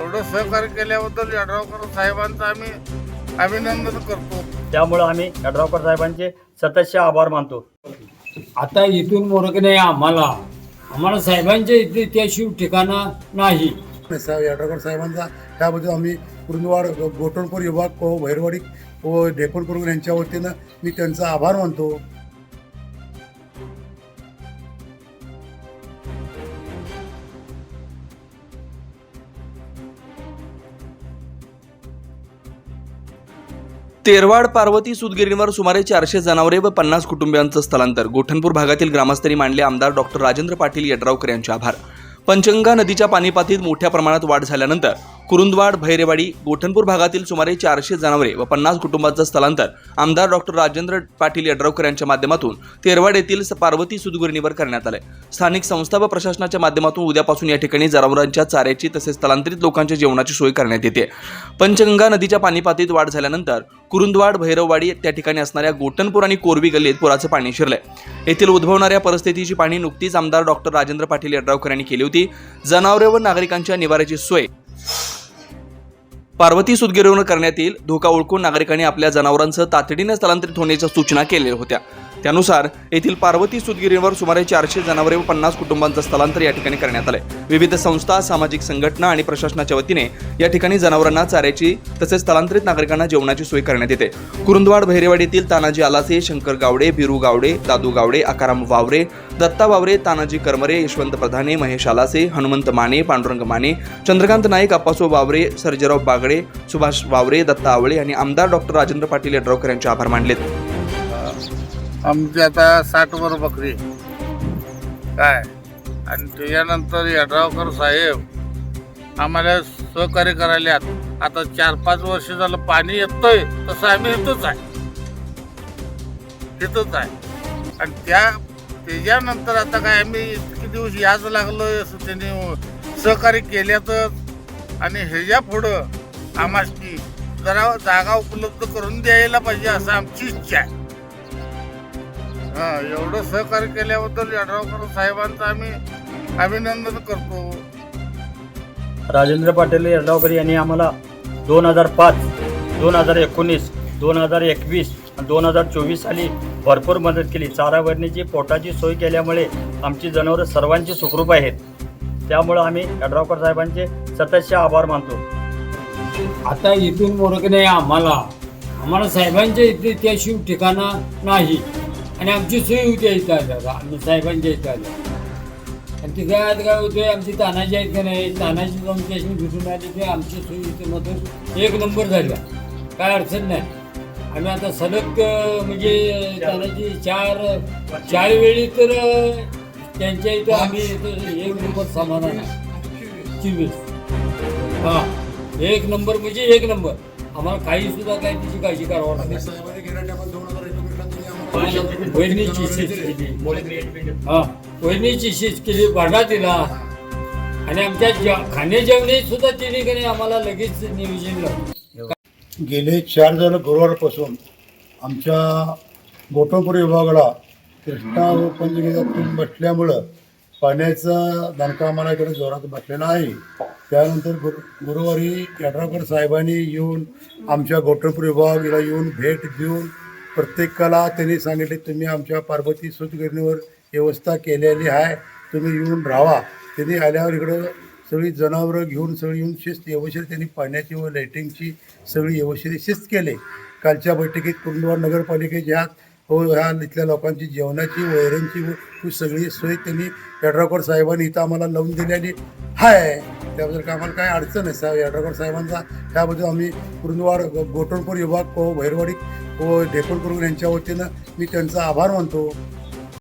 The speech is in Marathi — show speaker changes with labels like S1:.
S1: एवढं सहकार्य केल्याबद्दल यड्रावकर साहेबांचं आम्ही अभिनंदन करतो.
S2: त्यामुळं आम्ही यड्रावकर साहेबांचे सततचे आभार मानतो.
S3: आता इथून मोरगणे आम्हाला. आम्हाला साहेबांच्या इथे त्याशिव ठिकाणा नाही.
S4: साहेब साहेबांचा. त्याबद्दल आम्ही कुरुंदवाड गोटणपूर विभाग व भैरवाडी व ढेकणपूर यांच्या वतीनं मी त्यांचा आभार मानतो.
S5: तेरवाड पार्वती सुदगिरीवर सुमारे चारशे जनावरे व पन्नास कुटुंबियांचं स्थलांतर. गोठणपूर भागातील ग्रामस्थांनी मांडले आमदार डॉक्टर राजेंद्र पाटील यड्रावकर यांचे आभार. पंचगंगा नदीच्या पाणीपातीत मोठ्या प्रमाणात वाढ झाल्यानंतर कुरुंदवाड भैरेवाडी गोठणपूर भागातील सुमारे चारशे जनावरे व पन्नास कुटुंबांचं स्थलांतर आमदार डॉक्टर राजेंद्र पाटील यड्रावकर यांच्या माध्यमातून तेरवाड येथील पार्वती सुदगुरणीवर करण्यात आलंय. स्थानिक संस्था व प्रशासनाच्या माध्यमातून उद्यापासून या ठिकाणी जनावरांच्या चाऱ्याची तसेच स्थलांतरित लोकांच्या जेवणाची सोय करण्यात येते. पंचगंगा नदीच्या पाणीपातीत वाढ झाल्यानंतर कुरुंदवाड भैरववाडी त्या ठिकाणी असणाऱ्या गोटनपूर आणि कोरवी गल्लीत पुराचं पाणी शिरलंय. येथील उद्भवणाऱ्या परिस्थितीची पाहणी नुकतीच आमदार डॉक्टर राजेंद्र पाटील यड्रावकर यांनी केली होती. जनावरे व नागरिकांच्या निवाऱ्याची सोय पार्वती सुदगिरीवर करण्यात येईल. धोका ओळखून नागरिकांनी आपल्या जनावरांसह तातडीने स्थलांतरित होण्याच्या सूचना केलेल्या होत्या. त्यानुसार येथील पार्वती सुतगिरीवर सुमारे चारशे जनावरे व पन्नास कुटुंबांचं स्थलांतर या ठिकाणी करण्यात आलंय. विविध संस्था सामाजिक संघटना आणि प्रशासनाच्या वतीने या ठिकाणी जनावरांना चाऱ्याची तसेच स्थलांतरित नागरिकांना जेवणाची सोय करण्यात येते. कुरुंदवाड भैरेवाडीतील तानाजी आलासे शंकर गावडे बिरू गावडे दादू गावडे आकाराम वावरे दत्ता वावरे तानाजी करमरे यशवंत प्रधाने महेश आलासे हनुमंत माने पांडुरंग माने चंद्रकांत नाईक अप्पासो वावरे सर्जेराव बागडे सुभाष वावरे दत्ता आवळे आणि आमदार डॉक्टर राजेंद्र पाटील यड्रावकर यांचे आभार मानलेत.
S1: आमची आता साठ वर बकरी काय? आणि त्याच्यानंतर यड्रावकर साहेब आम्हाला सहकार्य करायला आता चार पाच वर्ष झालं पाणी येतंय तसं आम्ही इथंच आहे. तिथंच आहे. आणि त्या त्याच्यानंतर आता काय आम्ही इतके दिवस याच लागलोय असं त्यांनी सहकार्य केल्यातच. आणि ह्याच्या पुढं आम्हाला जरा जागा उपलब्ध करून द्यायला पाहिजे असं आमची इच्छा आहे. हा एवढं सहकार्य केल्याबद्दल यड्रावकर साहेबांचं आम्ही अभिनंदन करतो.
S2: राजेंद्र पाटील यड्रावकर यांनी आम्हाला दोन हजार पाच दोन हजार एकोणीस दोन हजार एकवीस दोन हजार चोवीस साली भरपूर मदत केली. चारा भरणीची पोटाची सोय केल्यामुळे आमची जनावरं सर्वांची सुखरूप आहेत. त्यामुळं आम्ही यड्रावकर साहेबांचे सततचे आभार मानतो.
S3: आता इथून मोरगणे आम्हाला आम्हाला साहेबांच्या इथे त्याशिव ठिकाणा नाही. आणि आमची सोय होती इथं आल्यावर आम्ही साहेबांच्या इथं आल्या. आणि तिथे आज काय होतोय आमची तानाजी आहेत का नाही तानाजी जाऊन त्याशी भेटून आली की आमची सोयी इथे मधून एक नंबर झाल्या. काय अडचण नाही. आम्ही आता सलग म्हणजे तानाजी चार चार वेळी तर त्यांच्या इथं आम्ही एक नंबर समाधान आहे चोवीस. हा एक नंबर म्हणजे एक नंबर. आम्हाला काही सुद्धा काही तिची काळजी करावं लागेल. वहिनीची शीच केली. हा वहिनीची शीच केली भरडा दिला. आणि आमच्या खाणे जेवणे सुद्धा तिने की नाही आम्हाला लगेच नियोजन लावलं
S4: गेले चार जण गुरुवारपासून आमच्या गोटोपूर विभागाला कृष्णा व पंचगंगा बसल्यामुळं पाण्याचा दणका आम्हाला इकडे जोरात बसलेला आहे. त्यानंतर गुरु गुरुवारी यड्रावकर साहेबांनी येऊन आमच्या गोटोपूर विभागाला येऊन भेट देऊन प्रत्येकाला त्यांनी सांगितले तुम्ही आमच्या पार्वती सुतगिरणीवर व्यवस्था केलेली आहे तुम्ही येऊन राहा. त्यांनी आल्यावर इकडं सगळी जनावरं घेऊन सगळी येऊन शिस्त व्यवस्थित त्यांनी पाण्याची व लाईटिंगची सगळी व्यवस्थित शिस्त केले. कालच्या बैठकीत कुरुंदवाड नगरपालिकेच्या हो ह्या इथल्या लोकांची जेवणाची वैरणची व सगळी सोय त्यांनी यड्रावकर साहेबांनी इथं आम्हाला लावून दिलेली आहे. त्याबद्दल काय आम्हाला काय अडचण आहे साहेब. यड्रावकर साहेबांचा त्याबद्दल आम्ही कुरुंदवाड गोटणपूर विभाग को भैरवाडी व ढेकणपूर यांच्या वतीनं मी त्यांचा आभार मानतो.